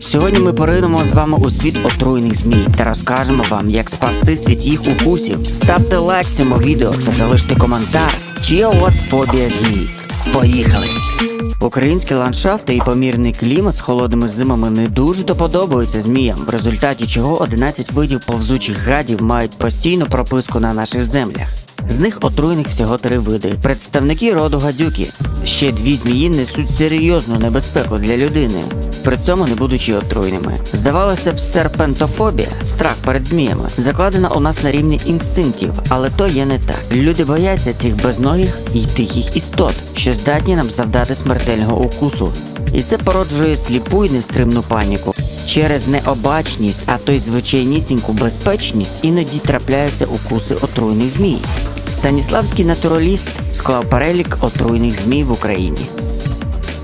Сьогодні ми поринемо з вами у світ отруйних змій та розкажемо вам, як спастись від їх укусів. Ставте лайк цьому відео та залиште коментар, чи є у вас фобія змій. Поїхали! Українські ландшафти і помірний клімат з холодними зимами не дуже доподобаються зміям, в результаті чого 11 видів повзучих гадів мають постійну прописку на наших землях. З них отруйних всього три види. Представники роду гадюки. Ще дві змії несуть серйозну небезпеку для людини, при цьому не будучи отруйними. Здавалося б, серпентофобія, страх перед зміями, закладена у нас на рівні інстинктів, але то є не так. Люди бояться цих безногих і тихих істот, що здатні нам завдати смертельного укусу. І це породжує сліпу і нестримну паніку. Через необачність, а то й звичайнісіньку безпечність іноді трапляються укуси отруйних змій. Станіславський натураліст склав перелік отруйних змій в Україні.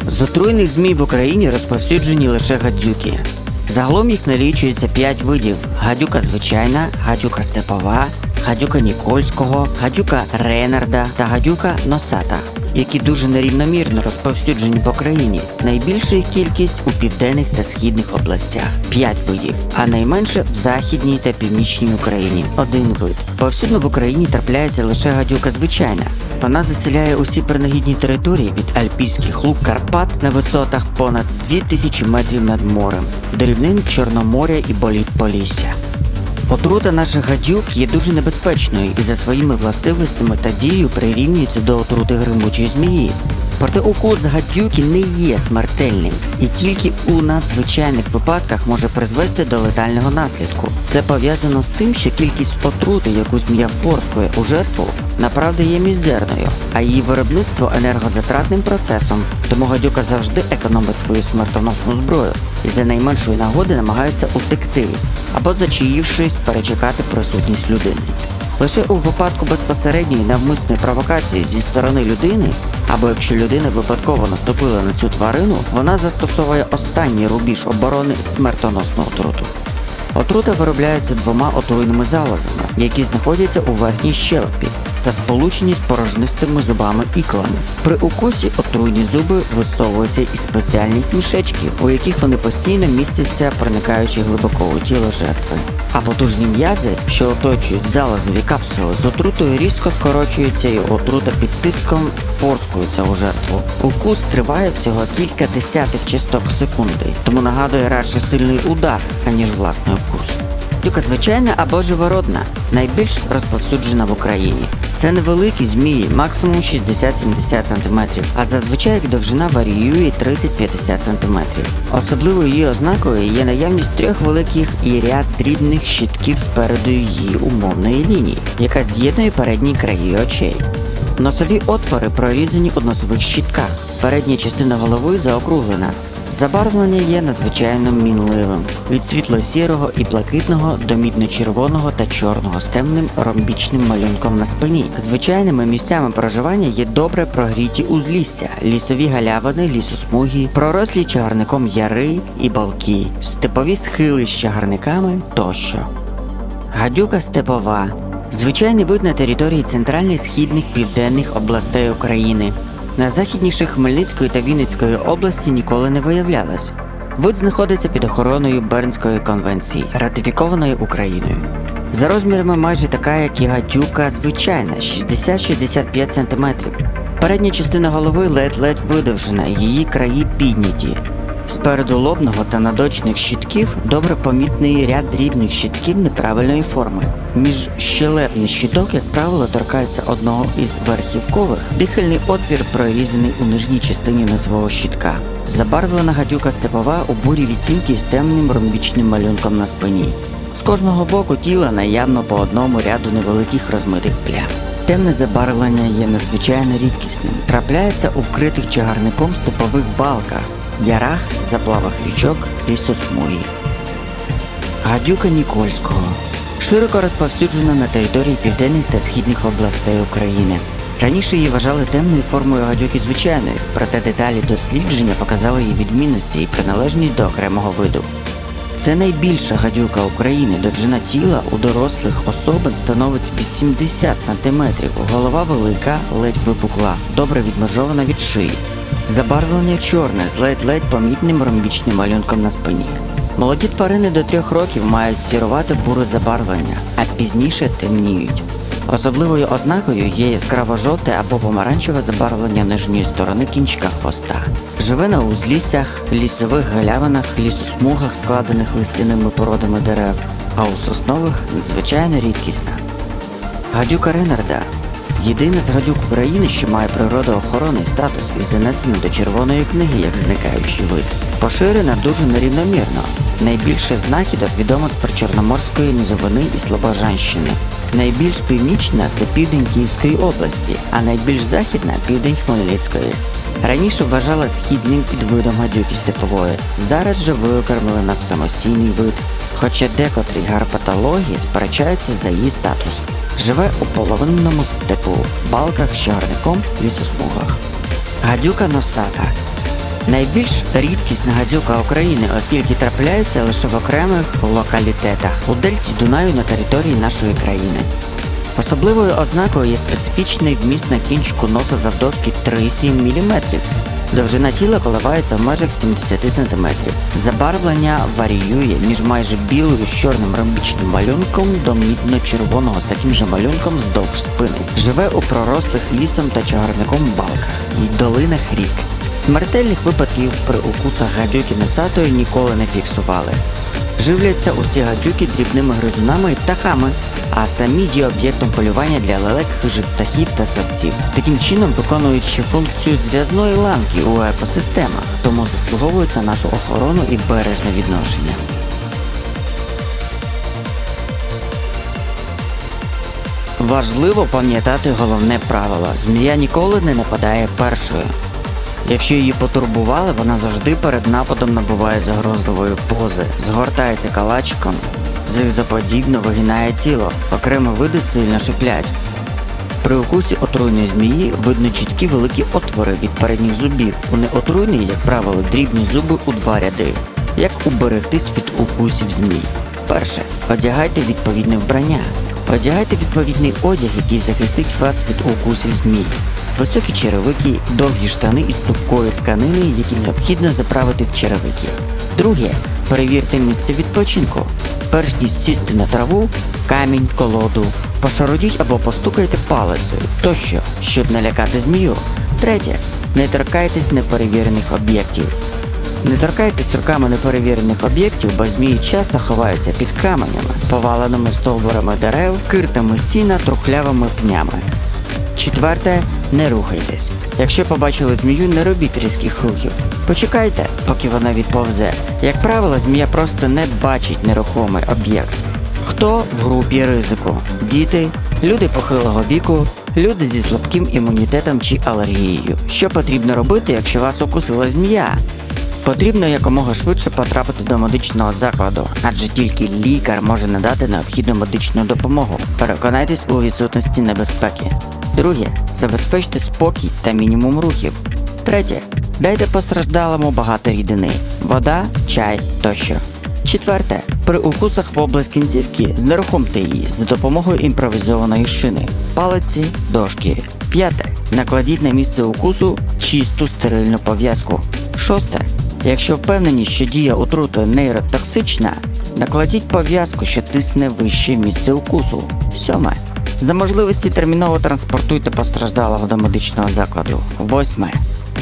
З отруйних змій в Україні розповсюджені лише гадюки. Загалом їх налічується 5 видів: гадюка звичайна, гадюка степова, гадюка Нікольського, гадюка Ренарда та гадюка носата, які дуже нерівномірно розповсюджені по країні. Найбільша їх кількість у південних та східних областях 5 видів, а найменше в західній та північній Україні один вид. Повсюдно в Україні трапляється лише гадюка звичайна. Вона заселяє усі принагідні території від Альпійських луг Карпат на висотах понад 2000 метрів над морем до рівнин Чорноморя і боліт Полісся. Отрута наших гадюк є дуже небезпечною і за своїми властивостями та дією прирівнюється до отрути гримучої змії. Проте укус гадюки не є смертельним і тільки у надзвичайних випадках може призвести до летального наслідку. Це пов'язано з тим, що кількість отрути, яку змія впорскує у жертву, направді є мізерною, а її виробництво енергозатратним процесом, тому гадюка завжди економить свою смертоносну зброю і за найменшої нагоди намагається утекти або зачаївшись перечекати присутність людини. Лише у випадку безпосередньої навмисної провокації зі сторони людини, або якщо людина випадково наступила на цю тварину, вона застосовує останній рубіж оборони смертоносну отруту. Отрута виробляється двома отруйними залозами, які знаходяться у верхній щелепі та сполучені з порожнистими зубами іклами. При укусі отруйні зуби висовуються із спеціальних мішечків, у яких вони постійно містяться, проникаючи глибоко у тіло жертви. А потужні м'язи, що оточують залозові капсули, з отрутою різко скорочуються і отрута під тиском впорскується у жертву. Укус триває всього кілька десятих часток секунди, тому нагадує радше сильний удар, аніж власний укус. Дюка звичайна або живородна, найбільш розповсюджена в Україні. Це невеликі змії, максимум 60-70 см, а зазвичай їх довжина варіює 30-50 см. Особливою її ознакою є наявність трьох великих і ряд дрібних щитків спереду її умовної лінії, яка з'єднує передні краї очей. Носові отвори прорізані у носових щитках. Передня частина голови заокруглена. Забарвлення є надзвичайно мінливим від світло-сірого і блакитного до мідно-червоного та чорного з темним ромбічним малюнком на спині. Звичайними місцями проживання є добре прогріті узлісся, лісові галявини, лісосмуги, пророслі чагарником яри і балки, степові схили з чагарниками тощо. Гадюка степова. Звичайний вид на території центральних східних південних областей України. На західніше Хмельницької та Вінницької області ніколи не виявлялось. Вид знаходиться під охороною Бернської конвенції, ратифікованої Україною. За розмірами майже така, як і гадюка звичайна 60-65 см. Передня частина голови ледь-ледь видовжена, її краї підняті. Спереду лобного та надочних щитків добре помітний ряд дрібних щитків неправильної форми. Між щелепний щиток, як правило, торкається одного із верхівкових. Дихальний отвір прорізаний у нижній частині носового щитка. Забарвлена гадюка степова у бурі відтінки з темним ромбічним малюнком на спині. З кожного боку тіла наявно по одному ряду невеликих розмитих плям. Темне забарвлення є надзвичайно рідкісним. Трапляється у вкритих чагарником степових балках, ярах, заплавах річок, лісосмугі. Гадюка Нікольського широко розповсюджена на території південних та східних областей України. Раніше її вважали темною формою гадюки звичайної, проте деталі дослідження показали її відмінності і приналежність до окремого виду. Це найбільша гадюка України. Довжина тіла у дорослих особин становить 80 см. Голова велика, ледь випукла, добре відмежована від шиї. Забарвлення чорне з ледь-ледь помітним ромбічним малюнком на спині. Молоді тварини до трьох років мають сірувате буре забарвлення, а пізніше темніють. Особливою ознакою є яскраво-жовте або помаранчеве забарвлення нижньої сторони кінчика хвоста. Живе на узліссях, лісових галявинах, лісосмугах, складених листяними породами дерев, а у соснових надзвичайно рідкісна. Гадюка Ренарда єдина з гадюк України, що має природоохоронний статус і занесена до Червоної книги як зникаючий вид. Поширена дуже нерівномірно. Найбільше знахідок відомо з Причорноморської низовини і Слобожанщини. Найбільш північна це південь Київської області, а найбільш західна південь Хмельницької. Раніше вважала східним підвидом гадюки степової, зараз же виокремлена в самостійний вид, хоча декотрі гарпатологи сперечаються за її статус. Живе у половинному степу, балках з чагарником, лісосмугах. Гадюка носата. Найбільш рідкісна гадюка України, оскільки трапляється лише в окремих локалітетах у дельті Дунаю на території нашої країни. Особливою ознакою є специфічний вміст на кінчику носа завдовжки 3,7 мм. Довжина тіла коливається в межах 70 см. Забарвлення варіює між майже білою з чорним ромбічним малюнком до мідно-червоного з таким же малюнком вздовж спини. Живе у пророслих лісом та чагарником балках і долинах рік. Смертельних випадків при укусах гадюки носатої ніколи не фіксували. Живляться усі гадюки дрібними гризунами і птахами, а самі є об'єктом полювання для лелек, хижих птахів та савців. Таким чином виконують ще функцію зв'язної ланки у екосистемах, тому заслуговують на нашу охорону і бережне відношення. Важливо пам'ятати головне правило: змія ніколи не нападає першою. Якщо її потурбували, вона завжди перед нападом набуває загрозливої пози, згортається калачиком, зигзоподібно вигинає тіло, окремі види сильно шиплять. При укусі отруйної змії видно чіткі великі отвори від передніх зубів. У неотруйної, як правило, дрібні зуби у два ряди. Як уберегтись від укусів змій? Перше. Одягайте відповідне вбрання. Одягайте відповідний одяг, який захистить вас від укусів змій. Високі черевики, довгі штани із тупкої тканини, які необхідно заправити в черевики. Друге. Перевірте місце відпочинку. Перш ніж сісти на траву, камінь, колоду, пошародіть або постукайте палицею тощо, щоб налякати змію. Третє. Не торкайтесь неперевірених об'єктів. Не торкайтесь руками неперевірених об'єктів, бо змії часто ховаються під каменями, поваленими стовбурами дерев, скиртами сіна, трухлявими пнями. Четверте, не рухайтесь. Якщо побачили змію, не робіть різких рухів. Почекайте, поки вона відповзе. Як правило, змія просто не бачить нерухомий об'єкт. Хто в групі ризику? Діти, люди похилого віку, люди зі слабким імунітетом чи алергією. Що потрібно робити, якщо вас укусила змія? Потрібно якомога швидше потрапити до медичного закладу, адже тільки лікар може надати необхідну медичну допомогу. Переконайтесь у відсутності небезпеки. Друге, забезпечте спокій та мінімум рухів. Третє. Дайте постраждалому багато рідини, вода, чай тощо. Четверте. При укусах в область кінцівки знерухомте її за допомогою імпровізованої шини, палиці, дошки. П'яте. Накладіть на місце укусу чисту стерильну пов'язку. Шосте. Якщо впевнені, що дія отрути нейротоксична, накладіть пов'язку, що тисне вище місце укусу. Сьоме. За можливості терміново транспортуйте постраждалого до медичного закладу. Восьме.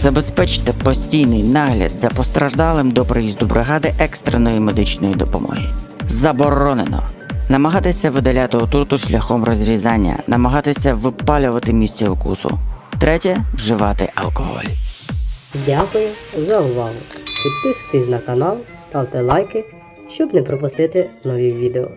Забезпечте постійний нагляд за постраждалим до приїзду бригади екстреної медичної допомоги. Заборонено. Намагатися видаляти отруту шляхом розрізання, намагатися випалювати місце укусу. Третє вживати алкоголь. Дякую за увагу. Підписуйтесь на канал, ставте лайки, щоб не пропустити нові відео.